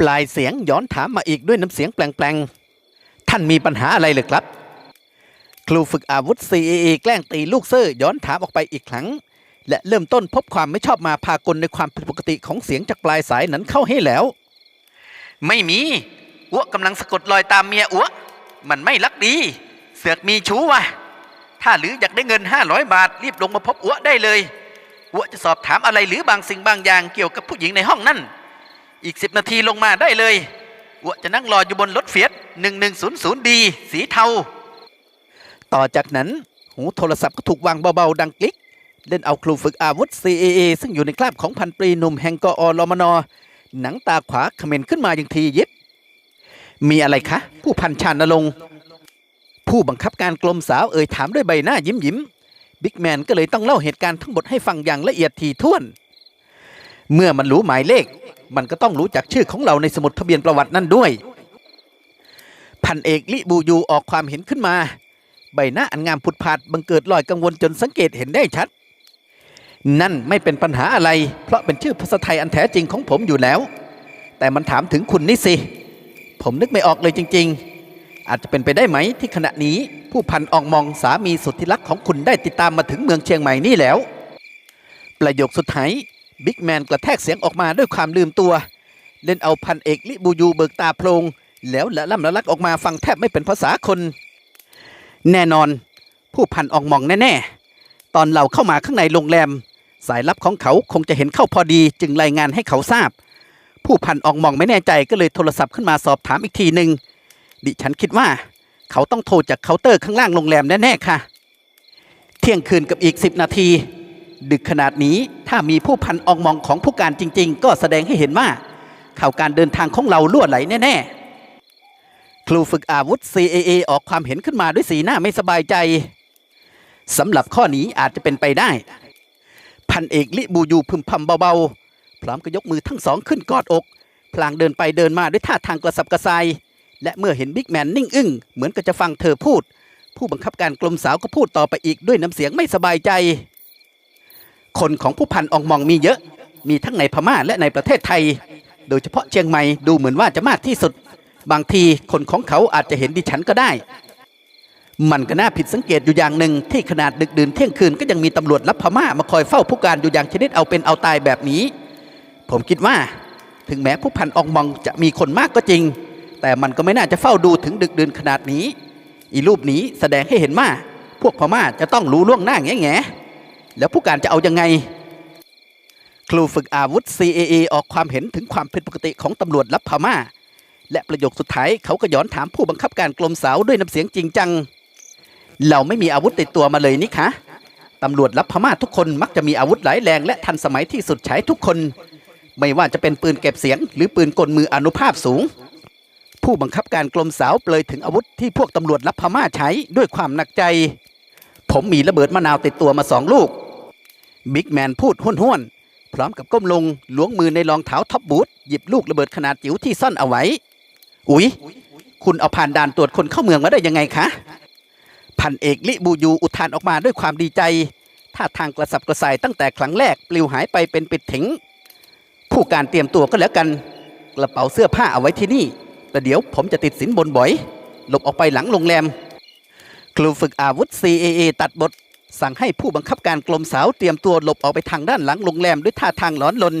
ปลายเสียงย้อนถามมาอีกด้วยน้ำเสียงแปลงๆ ท่านมีปัญหาอะไรเลยครับ ครูฝึกอาวุธ CAA แกล้งตีลูกเซอร์ย้อนถามออกไปอีกครั้ง และเริ่มต้นพบความไม่ชอบมาพากลในความผิดปกติของเสียงจากปลายสายนั้นเข้าให้แล้ว ไม่มีอ้วกำลังสะกดรอยตามเมียอ้วมันไม่รักดี เสือกมีชู้วะถ้าหรืออยากได้เงิน 500 บาท รีบลงมาพบอ้วได้เลยอ้วจะสอบถามอะไรหรือบางสิ่งบางอย่างเกี่ยวกับผู้หญิงในห้องนั่น อีก 10 นาทีลงมาได้เลยอ้วจะนั่งรออยู่บนรถเฟียส1100ดีสีเทา ต่อจากนั้นหูโทรศัพท์ก็ถูกวางเบาๆ ดังกลิก เล่นเอาครูฝึกอาวุธ CAA ซึ่งอยู่ในคราบของพันปรีหนุ่มแห่งกอรมนหนังตาขวาเขม็นขึ้นมาอย่างทียิบ มีอะไรคะ ผู้พันชานนรงผู้บังคับการกรมสาวเอ่ยถามด้วยใบหน้ายิ้มยิ้ม บิ๊กแมนก็เลยต้องเล่าเหตุการณ์ทั้งหมดให้ฟังอย่างละเอียดถี่ถ้วน เมื่อมันรู้หมายเลข มันก็ต้องรู้จักชื่อของเราในสมุดทะเบียนประวัตินั่นด้วย พันเอกลิบูยูออกความเห็นขึ้นมา ใบหน้าอันงามผุดผาดบังเกิดลอยกังวลจนสังเกตเห็นได้ชัด นั่นไม่เป็นปัญหาอะไร เพราะเป็นชื่อภาษาไทยอันแท้จริงของผมอยู่แล้ว แต่มันถามถึงคุณนี่สิ ผมนึกไม่ออกเลยจริง ๆ อาจจะเป็นไปได้ไหมที่ขณะนี้ผู้พันอองมองสามีสุดที่รักของคุณได้ติดตามมาถึงเมืองเชียงใหม่นี่แล้ว ประโยคสุดท้าย บิ๊กแมนกระแทกเสียงออกมาด้วยความลืมตัว เล่นเอาพันเอกลิบูยูเบิกตาโพลงแล้วละล่ำละลักออกมาฟังแทบไม่เป็นภาษาคน แน่นอน ผู้พันอองมองแน่ ๆ ตอนเราเข้ามาข้างในโรงแรม สายลับของเขาคงจะเห็นเข้าพอดีจึงรายงานให้เขาทราบ ผู้พันอองมองไม่แน่ใจก็เลยโทรศัพท์ขึ้นมาสอบถามอีกทีหนึ่งดิฉันคิดว่า เขาต้องโทรจากเคาน์เตอร์ข้างล่างโรงแรมแน่ๆค่ะ เที่ยงคืนกับอีก 10 นาที ดึกขนาดนี้ถ้ามีผู้พันอองมองของผู้การจริง ๆ ก็แสดงให้เห็นว่าข่าวการเดินทางของเราล่วไหลแน่ๆ ครูฝึกอาวุธ CAA ออกความเห็นขึ้นมาด้วยสีหน้าไม่สบายใจสำหรับข้อนี้อาจจะเป็นไปได้ พันเอกลิบูยูพึมพำเบาๆ พร้อมกับยกมือทั้งสองขึ้นกอดอก พลางเดินไปเดินมาด้วยท่าทางกระสับกระส่ายและเมื่อเห็นบิ๊กแมนนิ่งอึ้งเหมือนกับจะฟังเธอพูด ผู้บังคับการกรมสาวก็พูดต่อไปอีกด้วยน้ำเสียงไม่สบายใจ คนของผู้พันองมองมีเยอะ มีทั้งในพม่าและในประเทศไทย โดยเฉพาะเชียงใหม่ดูเหมือนว่าจะมากที่สุด บางทีคนของเขาอาจจะเห็นดิฉันก็ได้ มันก็น่าผิดสังเกตอยู่อย่างหนึ่งที่ขนาดดึกดื่นเที่ยงคืนก็ยังมีตำรวจรับพม่ามาคอยเฝ้าผู้การอยู่อย่างชนิดเอาเป็นเอาตายแบบนี้ ผมคิดว่าถึงแม้ผู้พันองมองจะมีคนมากก็จริง แต่มันก็ไม่น่าจะเฝ้าดูถึงดึกดื่นขนาดนี้ อีรูปนี้แสดงให้เห็นว่าพวกพม่าจะต้องรู้ล่วงหน้าแง่แง่ แล้วผู้การจะเอายังไง ครูฝึกอาวุธ CAA ออกความเห็นถึงความผิดปกติของตำรวจรับพม่า และประโยคสุดท้ายเขาก็ย้อนถามผู้บังคับการกรมสาวด้วยน้ำเสียงจริงจัง เราไม่มีอาวุธติดตัวมาเลยนี่คะตำรวจรับพม่าทุกคนมักจะมีอาวุธหลายแรงและทันสมัยที่สุดใช้ทุกคน ไม่ว่าจะเป็นปืนเก็บเสียง หรือปืนกลมืออนุภาพสูง ผู้บังคับการกรมสาวเปลยถึงอาวุธที่พวกตำรวจรับพม่าใช้ด้วยความหนักใจ ผมมีระเบิดมะนาวติดตัวมาสองลูก บิ๊กแมนพูดห้วนๆพร้อมกับก้มลงล้วงมือในรองเท้าท็อปบูทหยิบลูกระเบิดขนาดจิ๋วที่ซ่อนเอาไว้ อุ๊ย คุณเอาผ่านด่านตรวจคนเข้าเมืองมาได้ยังไงคะ พันเอกลิบูยูอุทานออกมาด้วยความดีใจท่าทางกระสับกระส่ายตั้งแต่ครั้งแรกปลิวหายไปเป็นปิดถิง ผู้การเตรียมตัวก็แล้วกัน กระเป๋าเสื้อผ้าเอาไว้ที่นี่ แต่เดี๋ยวผมจะติดสินบนบ่อย หลบออกไปหลังโรงแรม ครูฝึกอาวุธ CAA ตัดบท สั่งให้ผู้บังคับการกรมสาวเตรียมตัวหลบออกไปทางด้านหลังโรงแรมด้วยท่าทางหลอนลน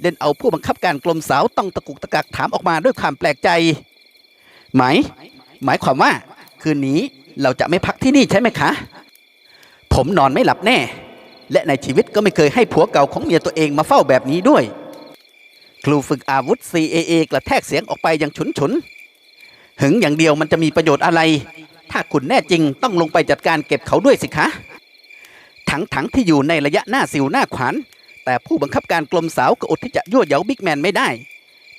เล่นเอาผู้บังคับการกรมสาวต้องตะกุกตะกักถามออกมาด้วยความแปลกใจ หมาย หมายความว่า คืนนี้เราจะไม่พักที่นี่ใช่ไหมคะ ผมนอนไม่หลับแน่ และในชีวิตก็ไม่เคยให้ผัวเก่าของเมียตัวเองมาเฝ้าแบบนี้ด้วย ครูฝึกอาวุธ CAA กระแทกเสียงออกไปอย่างฉุนฉุนหึงอย่างเดียวมันจะมีประโยชน์อะไร ถ้าคุณแน่จริงต้องลงไปจัดการเก็บเขาด้วยสิคะ ถังถังๆที่อยู่ในระยะหน้าสิวหน้าขวาน แต่ผู้บังคับการกรมสาวก็อดที่จะยั่วเย้าบิ๊กแมนไม่ได้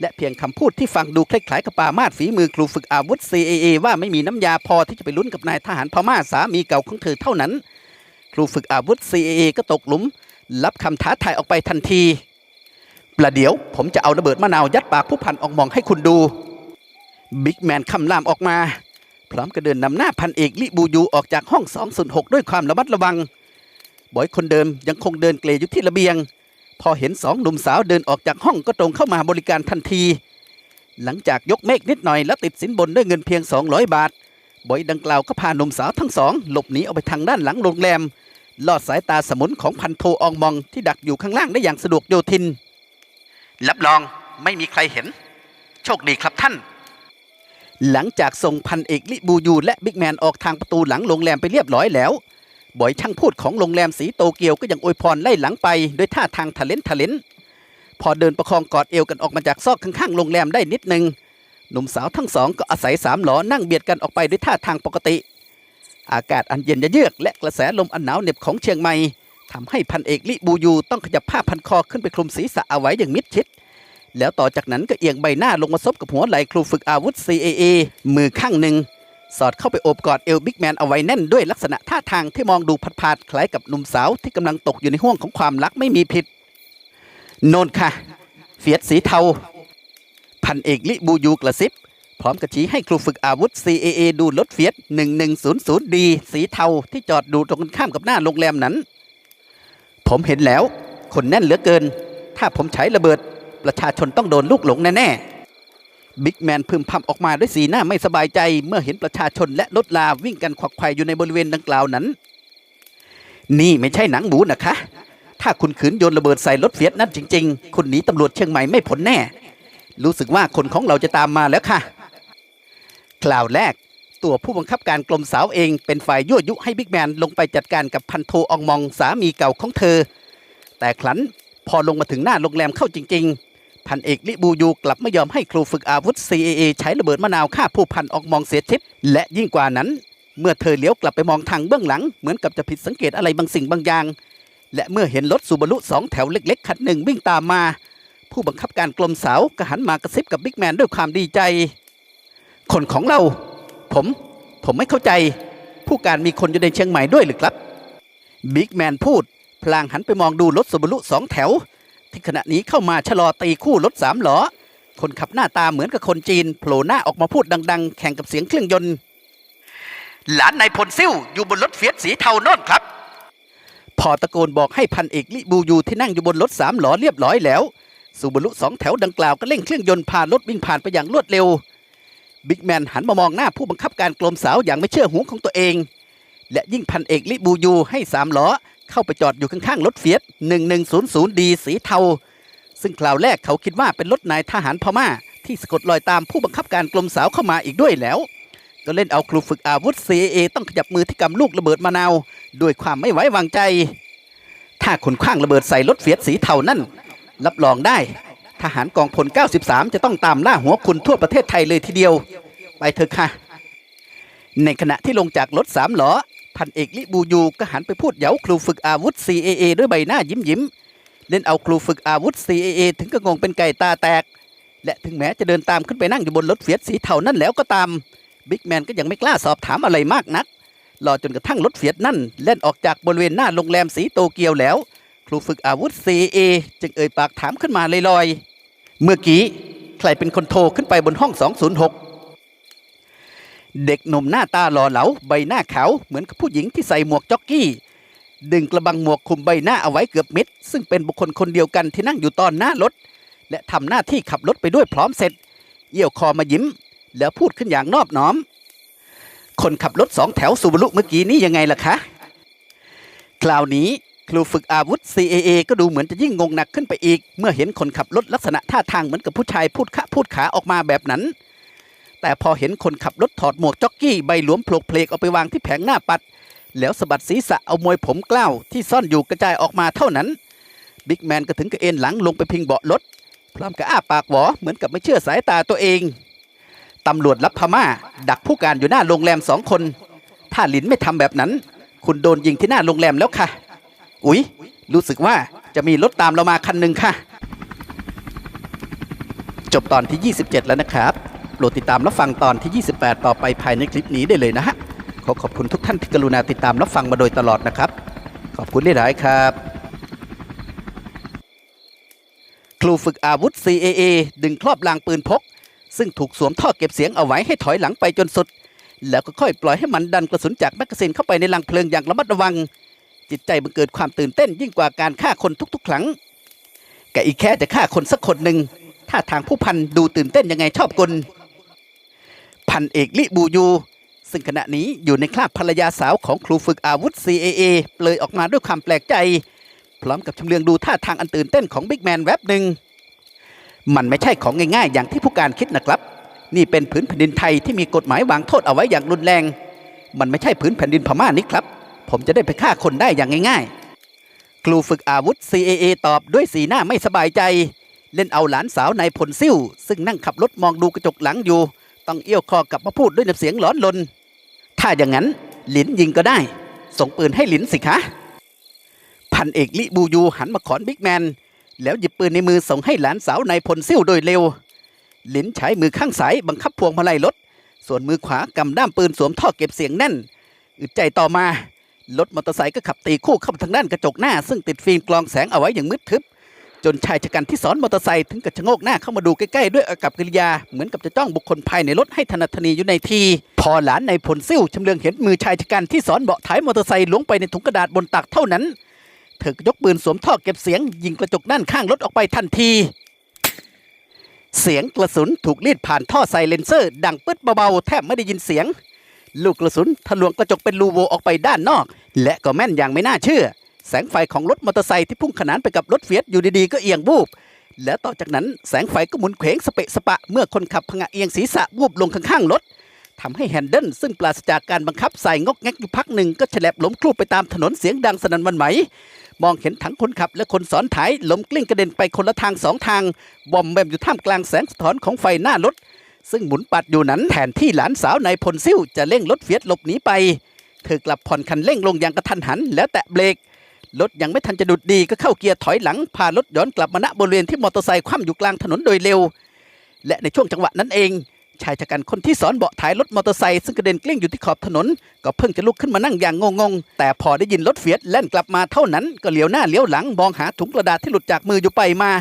และเพียงคำพูดที่ฟังดูคล้ายๆกับปามาดฝีมือครูฝึกอาวุธ CAA ว่าไม่มีน้ำยาพอที่จะไปลุ้นกับนายทหารพม่าสามีเก่าของเธอเท่านั้น ครูฝึกอาวุธ CAA ก็ตกหลุม รับคำท้าทายออกไปทันทีประเดี๋ยวผมจะเอาระเบิดมะนาวยัดปากผู้พันออกมองให้คุณดูบิ๊กแมนคำรามออกมา พร้อมกับเดินนำหน้าพันเอกลิบูยูออกจากห้อง 206 ด้วยความระมัดระวัง บอยคนเดิมยังคงเดินเกลอยู่ที่ระเบียง พอเห็นสองหนุ่มสาวเดินออกจากห้องก็ตรงเข้ามาบริการทันที หลังจากยกเมฆนิดหน่อยและติดสินบนด้วยเงินเพียง 200 บาท บอยดังกล่าวก็พาหนุ่มสาวทั้งสอง หลบหนีออกไปทางด้านหลังโรงแรม ลอดสายตาสมุนของพันโทอองมองที่ดักอยู่ข้างล่างได้อย่างสะดวกโยทินรับรองไม่มีใครเห็น โชคดีครับท่าน หลังจากส่งพันเอกลิบูยูและบิ๊กแมนออกทางประตูหลังโรงแรมไปเรียบร้อยแล้ว บ่อยช่างพูดของโรงแรมสีโตเกียวก็ยังอวยพรไล่หลังไปด้วยท่าทางทะเลนทะเลนพอเดินประคองกอดเอวกันออกมาจากซอกข้างๆโรงแรมได้นิดนึงหนุ่มสาวทั้งสองก็อาศัยสามหลอนั่งเบียดกันออกไปด้วยท่าทางปกติ อากาศอันเย็นเยือกและกระแสลมอันหนาวเหน็บของเชียงใหม่ทำให้พันเอกลิบูยูต้องขยับผ้าพันคอขึ้นไปคลุมศีรษะเอาไว้อย่างมิดชิด แล้วต่อจากนั้นก็เอียงใบหน้าลงมาซบกับหัวไหล่ครูฝึกอาวุธ CAA มือข้างหนึ่ง สอดเข้าไปโอบกอดเอวบิ๊กแมนเอาไว้แน่นด้วยลักษณะท่าทางที่มองดูผัดผาดคล้ายกับหนุ่มสาวที่กำลังตกอยู่ในห่วงของความรักไม่มีผิด โนนค่ะ เฟียดสีเทา พันเอกลิบูยูกระซิบ พร้อมกระชี้ให้ครูฝึกอาวุธ CAA ดูรถเฟียด 1100D สีเทาที่จอดดูตรงกันข้ามกับหน้าโรงแรมนั้น ผมเห็นแล้ว คนแน่นเหลือเกิน ถ้าผมใช้ระเบิด ประชาชนต้องโดนลูกหลงแน่ๆ บิ๊กแมนพึมพำออกมาด้วยสีหน้าไม่สบายใจเมื่อเห็นประชาชนและรถลาวิ่งกันขวักไขว่อยู่ในบริเวณดังกล่าวนั้น นี่ไม่ใช่หนังหมูนะคะ ถ้าคุณขืนโยนระเบิดใส่รถเฟียสนั่นจริง ๆ คุณหนีตำรวจเชียงใหม่ไม่พ้นแน่ รู้สึกว่าคนของเราจะตามมาแล้วค่ะคราวแรกตัวผู้บังคับการกรมสาวเองเป็นฝ่ายยั่วยุให้บิ๊กแมนลงไปจัดการกับพันโทอองมองสามีเก่าของเธอ แต่ครั้นพอลงมาถึงหน้าโรงแรมเข้าจริง ๆ พันเอกลิบูยูกลับไม่ยอมให้ครูฝึกอาวุธ CAA ใช้ระเบิดมะนาวฆ่าผู้พันออกมองเสียชีวิตและยิ่งกว่านั้น เมื่อเธอเลี้ยวกลับไปมองทางเบื้องหลัง เหมือนกับจะผิดสังเกตอะไรบางสิ่งบางอย่าง และเมื่อเห็นรถซูบารุสองแถวเล็กๆคันหนึ่งวิ่งตามมา ผู้บังคับการกรมสาวก็หันมากระซิบกับบิ๊กแมนด้วยความดีใจ คนของเรา ผม ผมไม่เข้าใจ ผู้การมีคนอยู่ในเชียงใหม่ด้วยหรือครับบิ๊กแมนพูดพลางหันไปมองดูรถซูบารุสองแถว ที่ขณะนี้เข้ามาชะลอตีคู่รถสามล้อ คนขับหน้าตาเหมือนกับคนจีนโผล่หน้าออกมาพูดดัง ๆ แข่งกับเสียงเครื่องยนต์ หลานนายพลซิ่วอยู่บนรถเฟียสสีเทาโน่นครับ พอตะโกนบอกให้พันเอกลิบูยูที่นั่งอยู่บนรถสามล้อเรียบร้อยแล้วซูบารุสองแถวดังกล่าวก็เร่งเครื่องยนต์พารถวิ่งผ่านไปอย่างรวดเร็วบิ๊กแมนหันมามองหน้าผู้บังคับการกรมสาวอย่างไม่เชื่อหูของตัวเอง และยิ่งพันเอกลิบูยูให้สามล้อ เข้าไปจอดอยู่ข้างๆรถเฟียส1100ดีสีเทา ซึ่งคราวแรกเขาคิดว่าเป็นรถนายทหารพม่า ที่สะกดรอยตามผู้บังคับการกรมสาวเข้ามาอีกด้วยแล้วก็เล่นเอาครูฝึกอาวุธ CAA ต้องขยับมือที่กำลูกระเบิดมะนาวด้วยความไม่ไว้วางใจ ถ้าคนคว้างระเบิดใส่รถเฟียสสีเทานั่นรับรองได้ ทหารกองพล 93 จะต้องตามล่าหัวคุณทั่วประเทศไทยเลยทีเดียว ไปเถอะค่ะ ในขณะที่ลงจากรถสามล้อ พันเอกลิบูยูก็หันไปพูดเหยาครูฝึกอาวุธ CAA ด้วยใบหน้ายิ้มยิ้มๆเล่นเอาครูฝึกอาวุธ CAA ถึงกับงงเป็นไก่ตาแตก และถึงแม้จะเดินตามขึ้นไปนั่งอยู่บนรถเฟียสสีเทานั่นแล้วก็ตามบิ๊กแมนก็ยังไม่กล้าสอบถามอะไรมากนักรอจนกระทั่งรถเฟียสนั่นเล่นออกจากบริเวณหน้าโรงแรมสีโตเกียวแล้ว ครูฝึกอาวุธ CAA จึงเอ่ยปากถามขึ้นมาลอยๆเมื่อกี้ใครเป็นคนโทรขึ้นไปบนห้อง 206 เด็กหนุ่มหน้าตาหล่อเหลาใบหน้าขาวเหมือนกับผู้หญิงที่ใส่หมวกจ็อกกี้ ดึงกระบังหมวกคลุมใบหน้าเอาไว้เกือบมิด ซึ่งเป็นบุคคลคนเดียวกันที่นั่งอยู่ตอนหน้ารถ และทำหน้าที่ขับรถไปด้วยพร้อมเสร็จเยี่ยวคอมายิ้ม แล้วพูดขึ้นอย่างนอบน้อม คนขับรถสองแถวซูบารุเมื่อกี้นี้ยังไงล่ะคะ คราวนี้ครูฝึกอาวุธ CAA ก็ดูเหมือนจะยิ่งงงหนักขึ้นไปอีก เมื่อเห็นคนขับรถลักษณะท่าทางเหมือนกับผู้ชายพูดคะพูดขาออกมาแบบนั้น แต่พอเห็นคนขับรถถอดหมวกจ็อกกี้ใบหลวมโผลกเพลกเอาไปวางที่แผงหน้าปัด แล้วสะบัดศีรษะเอามวยผมกล้าวที่ซ่อนอยู่กระจายออกมาเท่านั้นบิ๊กแมนก็ถึงกับเอ็นหลังลงไปพิงเบาะรถพร้อมกับอ้าปากหวอเหมือนกับไม่เชื่อสายตาตัวเองตำรวจรับพม่า ดักผู้การอยู่หน้าโรงแรมสองคน ถ้าหลินไม่ทำแบบนั้น คุณโดนยิงที่หน้าโรงแรมแล้วค่ะ อุ๊ย รู้สึกว่าจะมีรถตามเรามาคันหนึ่งค่ะ จบตอนที่ 27 แล้วนะครับ โปรดติดตามรับฟังตอนที่ 28 ต่อไปภายในคลิปนี้ได้เลยนะฮะ ขอขอบคุณทุกท่านที่กรุณาติดตามรับฟังมาโดยตลอดนะครับ ขอบคุณหลายๆครับ ครูฝึกอาวุธ CAA ดึงครอบลางปืนพก ซึ่งถูกสวมท่อเก็บเสียงเอาไว้ให้ถอยหลังไปจนสุด แล้วก็ค่อยปล่อยให้มันดันกระสุนจากแมกกาซีนเข้าไปในลังเพลิงอย่างระมัดระวัง จิตใจบังเกิดความตื่นเต้นยิ่งกว่าการฆ่าคนทุก ๆ ครั้งแกอีกแค่จะฆ่าคนสักคนหนึ่งท่าทางผู้พันดูตื่นเต้นยังไงชอบกล พันเอกลิบูยู ซึ่งขณะนี้อยู่ในคราบภรรยาสาวของครูฝึกอาวุธ CAA เลยออกมาด้วยความแปลกใจ พร้อมกับชำเลืองดูท่าทางอันตื่นเต้นของบิ๊กแมนแวบหนึ่ง มันไม่ใช่ของง่ายๆ อย่างที่ผู้การคิดนะครับ นี่เป็นผืนแผ่นดินไทยที่มีกฎหมายวางโทษเอาไว้อย่างรุนแรง มันไม่ใช่ผืนแผ่นดินพม่านี่ครับ ผมจะได้ไปฆ่าคนได้อย่างง่าย ๆ ครูฝึกอาวุธ CAA ตอบด้วยสีหน้าไม่สบายใจ เล่นเอาหลานสาวนายพลซิ่วซึ่งนั่งขับรถมองดูกระจกหลังอยู่ ต้องเอี้ยวคอกลับมาพูดด้วยน้ำเสียงหลอนลน ถ้าอย่างนั้นหลินยิงก็ได้ ส่งปืนให้หลินสิคะ พันเอกลิบูยูหันมาขอนบิ๊กแมน แล้วหยิบปืนในมือส่งให้หลานสาวนายพลซิ่วโดยเร็ว หลินใช้มือข้างซ้ายบังคับพวงมาลัยรถ ส่วนมือขวากำด้ามปืนสวมท่อเก็บเสียงแน่น อึดใจต่อมารถมอเตอร์ไซค์ก็ขับตีคู่เข้ามาทางด้านกระจกหน้า ซึ่งติดฟิล์มกรองแสงเอาไว้อย่างมืดทึบ จนชายชะกันที่สอนมอเตอร์ไซค์ถึงกับชะโงกหน้าเข้ามาดูใกล้ๆด้วยอากับกิริยา เหมือนกับจะจ้องบุคคลภายในรถให้ธนัดทนีอยู่ในที พอหลานในผลซิ่วชำเลืองเห็นมือชายชะกันที่สอนเบาะท้ายมอเตอร์ไซค์ล้วงไปในถุงกระดาษบนตักเท่านั้น เธอก็ยกปืนสวมท่อเก็บเสียง ยิงกระจกด้านข้างรถออกไปทันที เสียงกระสุนถูกลีดผ่านท่อไซเลนเซอร์ ดังปึ๊ดเบาๆแทบไม่ได้ยินเสียง ลูกกระสุนทะลวงกระจกเป็นรูโวออกไปด้านนอก และก็แม่นอย่างไม่น่าเชื่อ แสงไฟของรถมอเตอร์ไซค์ที่พุ่งขนานไปกับรถเฟียสอยู่ดีๆก็เอียงวูบ และต่อจากนั้นแสงไฟก็หมุนเขวงสเปะสปะเมื่อคนขับพงะเอียงศีรษะวูบลงข้างๆรถทำให้แฮนเดิลซึ่งปราศจากการบังคับใส่งอกแงกอยู่พักหนึ่งก็ฉลับล้มคลูบไปตามถนนเสียงดังสนั่นวันไหวมองเห็นทั้งคนขับและคนซ้อนท้ายล้มกลิ้งกระเด็นไปคนละทางสองทางบอมแบมอยู่ท่ามกลางแสงสะท้อนของไฟหน้ารถ ซึ่งหมุนปัดอยู่นั้นแทนที่หลานสาวนายพลซิ่วจะเร่งรถเฟียสหลบหนีไป เธอกลับผ่อนคันเร่งลงอย่างกระทันหันแล้วแตะเบรก รถยังไม่ทันจะดุดดีก็เข้าเกียร์ถอยหลังพารถย้อนกลับมาณบริเวณที่มอเตอร์ไซค์คว่ำอยู่กลางถนนโดยเร็ว และในช่วงจังหวะนั้นเอง ชายชะกันคนที่สอนเบาะท้ายรถมอเตอร์ไซค์ซึ่งกระเด็นกลิ้งอยู่ที่ขอบถนน ก็เพิ่งจะลุกขึ้นมานั่งอย่างงงๆ แต่พอได้ยินรถเฟียสแล่นกลับมาเท่านั้นก็เหลียวหน้าเลี้ยวหลังมองหาถุงกระดาษที่หลุดจากมืออยู่ไปมา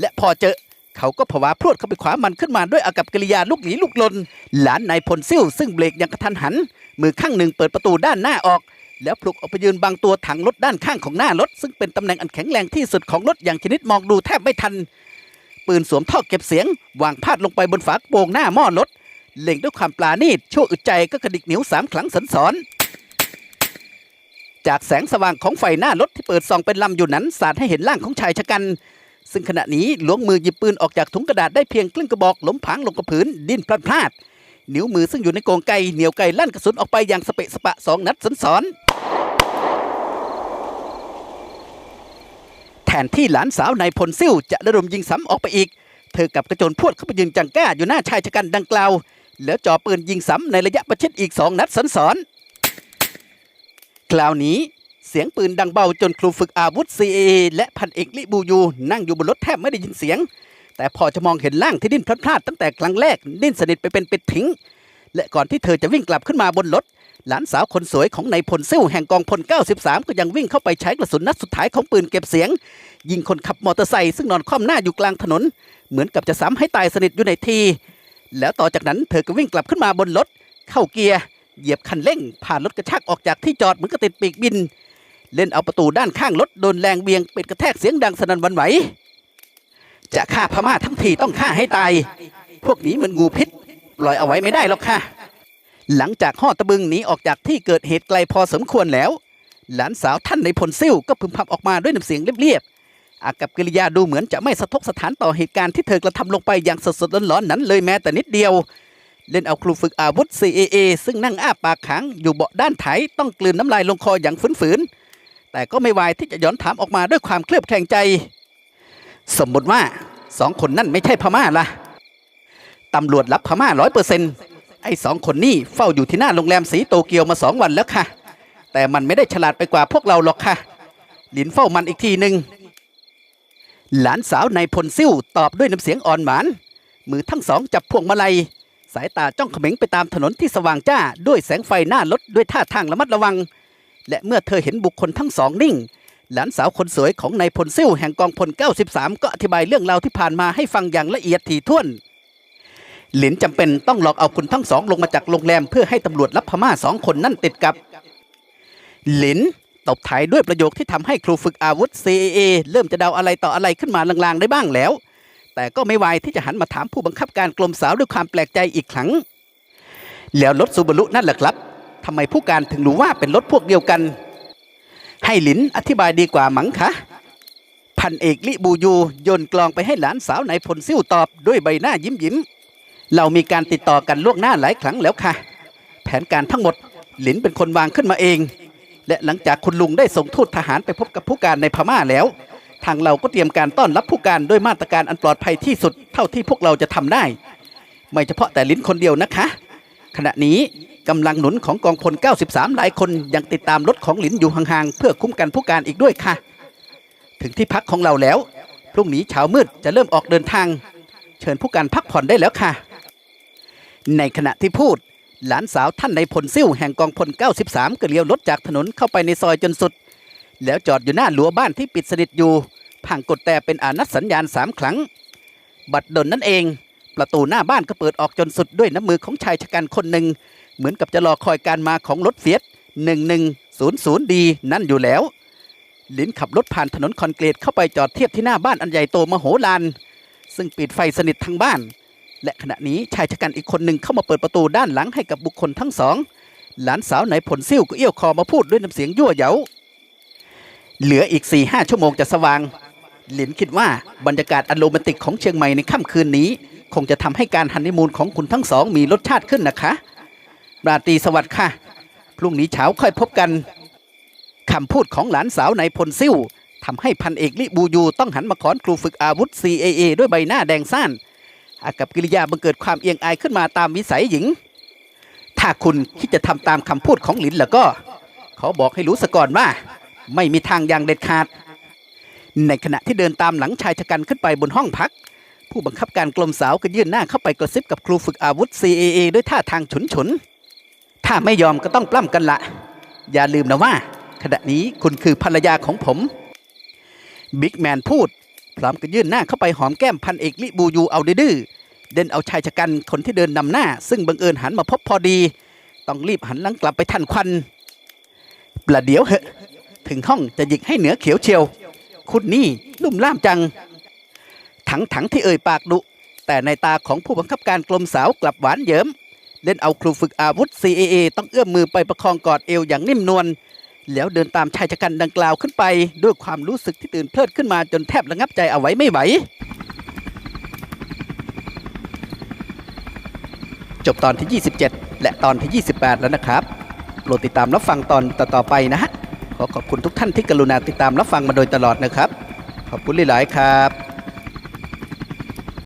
และพอเจอเขาก็ผวาพรวดเข้าไปขวามันขึ้นมาด้วยอากับกิริยาลุกหนีลุกลน หลานนายพลซิ่วซึ่งเบรกอย่างกระทันหัน มือข้างหนึ่งเปิดประตูด้านหน้าออก แล้วปลุกออกไปยืนบังตัวถังรถด้านข้างของหน้ารถ ซึ่งเป็นตำแหน่งอันแข็งแรงที่สุดของรถอย่างชนิดมองดูแทบไม่ทัน ปืนสวมท่อเก็บเสียง วางพาดลงไปบนฝากโปงหน้าหม้อรถ เล็งด้วยความปราณีตชั่วอึดใจก็กระดิกนิ้วสามครั้งสันสอนจากแสงสว่างของไฟหน้ารถที่เปิดส่องเป็นลำอยู่นั้นสาดให้เห็นร่างของชายชะกัน ซึ่งขณะนี้ล้วงมือหยิบปืนออกจากถุงกระดาษได้เพียงครึ่งกระบอกล้มผางลงกับพื้นดิ้นพลาดพลาด นิ้วมือซึ่งอยู่ในกรงไกเหนียวไกลั่นกระสุนออกไปอย่างสเปะสปะสองนัดสันสอน แทนที่หลานสาวนายพลซิ่วจะระดมยิงซ้ำออกไปอีก เธอกับกระโจนพวดเข้าไปยืนจังก้าอยู่หน้าชายชะกันดังกล่าว แล้วจ่อปืนยิงซ้ำในระยะประชิดอีกสองนัดสันสอนคราวนี้เสียงปืนดังเบาจนครูฝึกอาวุธ CAA และพันเอกลิบูยู นั่งอยู่บนรถแทบไม่ได้ยินเสียง แต่พอจะมองเห็นร่างที่ดิ้นพลาดพลาดตั้งแต่ครั้งแรกดิ้นสนิทไปเป็นป็ดทิ้ง และก่อนที่เธอจะวิ่งกลับขึ้นมาบนรถ หลานสาวคนสวยของนายพลซิ่วแห่งกองพล 93 ก็ยังวิ่งเข้าไปใช้กระสุนนัดสุดท้ายของปืนเก็บเสียง ยิงคนขับมอเตอร์ไซค์ซึ่งนอนคว่ำหน้าอยู่กลางถนน เหมือนกับจะซ้ำให้ตายสนิทอยู่ในที แล้วต่อจากนั้นเธอก็วิ่งกลับขึ้นมาบนรถ เข้าเกียร์ เหยียบคันเร่ง ผ่านรถกระชากออกจากที่จอดเหมือนกับติดปีกบิน เล่นเอาประตูด้านข้างรถโดนแรงเบียงปิดกระแทกเสียงดังสนั่นวันไหว จะฆ่าพม่าทั้งทีต้องฆ่าให้ตาย พวกนี้มันงูพิษปล่อยเอาไว้ไม่ได้หรอกค่ะ หลังจากห่อตะบึงหนีออกจากที่เกิดเหตุไกลพอสมควรแล้ว หลานสาวท่านในพลซิ่วก็พึมพำออกมาด้วยน้ำเสียงเรียบๆอากับกิริยาดูเหมือนจะไม่สะทกสถานต่อเหตุการณ์ที่เธอกระทำลงไปอย่างสดๆร้อนๆนั้นเลยแม้แต่นิดเดียว เล่นเอาครูฝึกอาวุธ CAA ซึ่งนั่งอ้าปากค้างอยู่เบาะด้านไถต้องกลืนน้ำลายลงคออย่างฝืนๆแต่ก็ไม่วายที่จะย้อนถามออกมาด้วยความเคลือบแคลงใจ สมมติว่าสองคนนั่นไม่ใช่พม่าล่ะตำรวจรับพม่าร้อยเปอร์เซ็นต์ ไอ้สองคนนี่เฝ้าอยู่ที่หน้าโรงแรมสีโตเกียวมาสองวันแล้วค่ะ แต่มันไม่ได้ฉลาดไปกว่าพวกเราหรอกค่ะ หลินเฝ้ามันอีกทีหนึ่งหลานสาวนายพลซิ่วตอบด้วยน้ำเสียงอ่อนหวาน มือทั้งสองจับพวงมาลัย สายตาจ้องเขม็งไปตามถนนที่สว่างจ้า ด้วยแสงไฟหน้ารถด้วยท่าทางระมัดระวัง และเมื่อเธอเห็นบุคคลทั้งสองนิ่ง หลานสาวคนสวยของนายพลซิ่วแห่งกองพล 93 ก็อธิบายเรื่องราวที่ผ่านมาให้ฟังอย่างละเอียดถี่ถ้วน หลินจำเป็นต้องหลอกเอาคุณทั้งสองลงมาจากโรงแรมเพื่อให้ตำรวจรับพม่าสองคนนั่นติดกับ หลินตบท้ายด้วยประโยคที่ทำให้ครูฝึกอาวุธ CAA เริ่มจะเดาอะไรต่ออะไรขึ้นมาลางๆได้บ้างแล้ว แต่ก็ไม่วายที่จะหันมาถามผู้บังคับการกรมสาวด้วยความแปลกใจอีกครั้ง แล้วรถซูบารุนั่นแหละครับทำไมผู้การถึงรู้ว่าเป็นรถพวกเดียวกัน ให้หลินอธิบายดีกว่ามั้งคะพันเอกลิบูยูโยนกลองไปให้หลานสาวนายพลซิ่วตอบด้วยใบหน้ายิ้มยิ้ม เรามีการติดต่อกันล่วงหน้าหลายครั้งแล้วค่ะ แผนการทั้งหมดหลินเป็นคนวางขึ้นมาเอง และหลังจากคุณลุงได้ส่งทูตทหารไปพบกับผู้การในพม่าแล้ว ทางเราก็เตรียมการต้อนรับผู้การด้วยมาตรการอันปลอดภัยที่สุดเท่าที่พวกเราจะทำได้ ไม่เฉพาะแต่ลิ้นคนเดียวนะคะ ขณะนี้กำลังหนุนของกองพล 93 หลายคนยังติดตามรถของหลินอยู่ห่างๆเพื่อคุ้มกันผู้การอีกด้วยค่ะ ถึงที่พักของเราแล้วพรุ่งนี้เช้ามืดจะเริ่มออกเดินทาง เชิญผู้การพักผ่อนได้แล้วค่ะ ในขณะที่พูด หลานสาวท่านในพลซิ่วแห่งกองพล 93 ก็เลี้ยวรถจากถนนเข้าไปในซอยจนสุด แล้วจอดอยู่หน้ารั้วบ้านที่ปิดสนิทอยู่ผ่างกดแต่เป็นอานัดสัญญาณสามครั้ง บัดดลนั่นเอง ประตูหน้าบ้านก็เปิดออกจนสุดด้วยน้ำมือของชายชะกันคนหนึ่ง เหมือนกับจะรอคอยการมาของรถเฟียส1100ดีนั่นอยู่แล้วลินขับรถผ่านถนนคอนกรีตเข้าไปจอดเทียบที่หน้าบ้านอันใหญ่โตมโหฬารซึ่งปิดไฟสนิททั้งบ้าน และขณะนี้ชายชะกันอีกคนหนึ่งเข้ามาเปิดประตูด้านหลังให้กับบุคคลทั้งสอง หลานสาวนายผลซิ่วก็เอี้ยวคอมาพูดด้วยน้ำเสียงยั่วเยาเหลืออีก4ี่ห้าชั่วโมงจะสว่าง หลินคิดว่าบรรยากาศอันโรแมนติกของเชียงใหม่ในค่ำคืนนี้ คงจะทำให้การฮันนีมูนของคุณทั้งสองมีรสชาติขึ้นนะคะ ราตรีสวัสดิ์ค่ะ พรุ่งนี้เช้าค่อยพบกันคำพูดของหลานสาวนายพลซิ่วทำให้พันเอกลิบูยูต้องหันมาขอนครูฝึกอาวุธ CAA ด้วยใบหน้าแดงซ่าน อากับกิริยาบังเกิดความเอียงอายขึ้นมาตามวิสัยหญิง ถ้าคุณคิดจะทำตามคำพูดของหลินแล้วก็เขอบอกให้รู้สก่อนว่า ไม่มีทางอย่างเด็ดขาด ในขณะที่เดินตามหลังชายชะกันขึ้นไปบนห้องพัก ผู้บังคับการกลมสาวก็ยื่นหน้าเข้าไปกระซิบกับครูฝึกอาวุธ CAA ด้วยท่าทางฉุนฉุนถ้าไม่ยอมก็ต้องปล้ำกันละ อย่าลืมนะว่า ขณะนี้คุณคือภรรยาของผมบิ๊กแมนพูด พร้อมกับยื่นหน้าเข้าไปหอมแก้มพันเอกลิบูยูเอาดื้อเด่นเอาชายชะกันคนที่เดินนำหน้า ซึ่งบังเอิญหันมาพบพอดี ต้องรีบหันหลังกลับไปทันควันประเดี๋ยวเหอะถึงห้องจะหยิกให้เหนือเขียวเชียว คุณนี่ลุ่มล่ามจังถังถังที่เอ่ยปากดุ แต่ในตาของผู้บังคับการกลมสาวกลับหวานเยิ้มเล่นเอาครูฝึกอาวุธ CAA ต้องเอื้อมมือไปประคองกอดเอวอย่างนิ่มนวล แล้วเดินตามชายชะกันดังกล่าวขึ้นไป ด้วยความรู้สึกที่ตื่นเพลิดขึ้นมาจนแทบระงับใจเอาไว้ไม่ไหว จบตอนที่ 27 และตอนที่ 28 แล้วนะครับโปรดติดตามรับฟังตอนต่อๆไปนะฮะขอขอบคุณทุกท่านที่กรุณาติดตามรับฟังมาโดยตลอดนะครับ ขอบคุณหลายๆครับ